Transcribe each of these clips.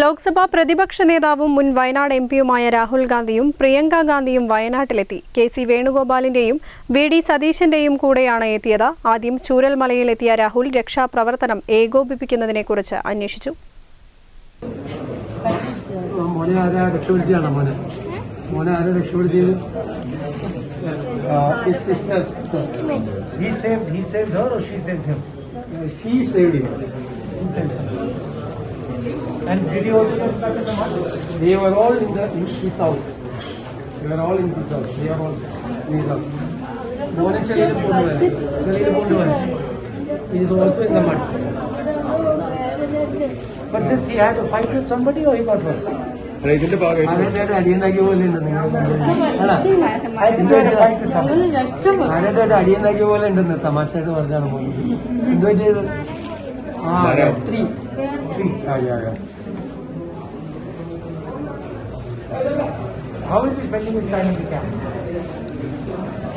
ലോക്സഭാ പ്രതിപക്ഷ നേതാവും മുൻ വയനാട് എം പിയുമായ രാഹുൽ ഗാന്ധിയും പ്രിയങ്ക ഗാന്ധിയും വയനാട്ടിലെത്തി. കെ സി വേണുഗോപാലിന്റെയും വി ഡി സതീശന്റെയും കൂടെയാണ് എത്തിയത്. ആദ്യം ചൂരൽമലയിലെത്തിയ രാഹുൽ രക്ഷാപ്രവർത്തനം ഏകോപിപ്പിക്കുന്നതിനെക്കുറിച്ച് അന്വേഷിച്ചു. മോനെ ആരാ രക്ഷപ്പെടുത്തിയാണോ മോനെ? മോനെ ആരാ രക്ഷപ്പെടുത്തിയത്? Sister He saved, he saved her or she saved him? She saved her. And did he also construct in the mud? They were all in the in his house. They were all in his house. They are all in his house. മോനെ ചെളിയിൽ കൊണ്ടുപോയത് ചെളിയിൽ കൊണ്ടുപോയത് He is also in the mud. But this, he had to fight with somebody or he got hurt? ഇതിന്റെ ഭാഗമായിട്ട് അടിയുണ്ടാക്കിയ പോലെ ഉണ്ട് നിങ്ങൾ അടിയുണ്ടാക്കിയ പോലെ ഉണ്ടെന്ന് തമാശയായിട്ട് പറഞ്ഞാണ് പോകുന്നത് എന്തോ ചെയ്ത് How is the camp?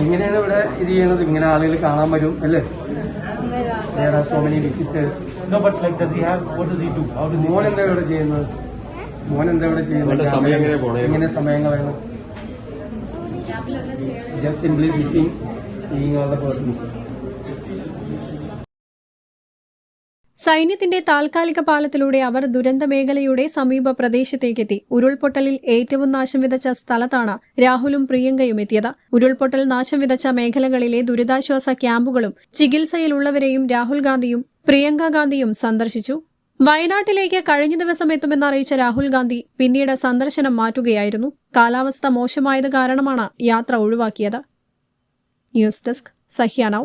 എങ്ങനെയാണ് ഇവിടെ ഇത് ചെയ്യണത് ഇങ്ങനെ ആളുകൾ കാണാൻ വരും അല്ലേ There are so many visitors. No, but like, does he have, what does he do? How does he? മോൻ എന്താ ഇവിടെ ചെയ്യുന്നത് മോൻ എന്താ ഇവിടെ മോന്റെ സമയം എങ്ങനെയാ പോണേ? എങ്ങനെ സമയം കളയണം ജസ്റ്റ് സിംപ്ലി സിറ്റിംഗ് ഈ ഓൾ ദ പേഴ്സൺസ് സൈന്യത്തിന്റെ താൽക്കാലിക പാലത്തിലൂടെ അവർ ദുരന്ത മേഖലയുടെ സമീപ പ്രദേശത്തേക്കെത്തി. ഉരുൾപൊട്ടലിൽ ഏറ്റവും നാശം വിതച്ച സ്ഥലത്താണ് രാഹുലും പ്രിയങ്കയും എത്തിയത്. ഉരുൾപൊട്ടൽ നാശം വിതച്ച മേഖലകളിലെ ദുരിതാശ്വാസ ക്യാമ്പുകളും ചികിത്സയിലുള്ളവരെയും രാഹുൽ ഗാന്ധിയും പ്രിയങ്ക ഗാന്ധിയും സന്ദർശിച്ചു. വയനാട്ടിലേക്ക് കഴിഞ്ഞ ദിവസം എത്തുമെന്ന് അറിയിച്ച രാഹുൽ ഗാന്ധി പിന്നീട് സന്ദർശനം മാറ്റുകയായിരുന്നു. കാലാവസ്ഥ മോശമായത് കാരണമാണ് യാത്ര ഒഴിവാക്കിയത്. News desk സഹ്യാനൌ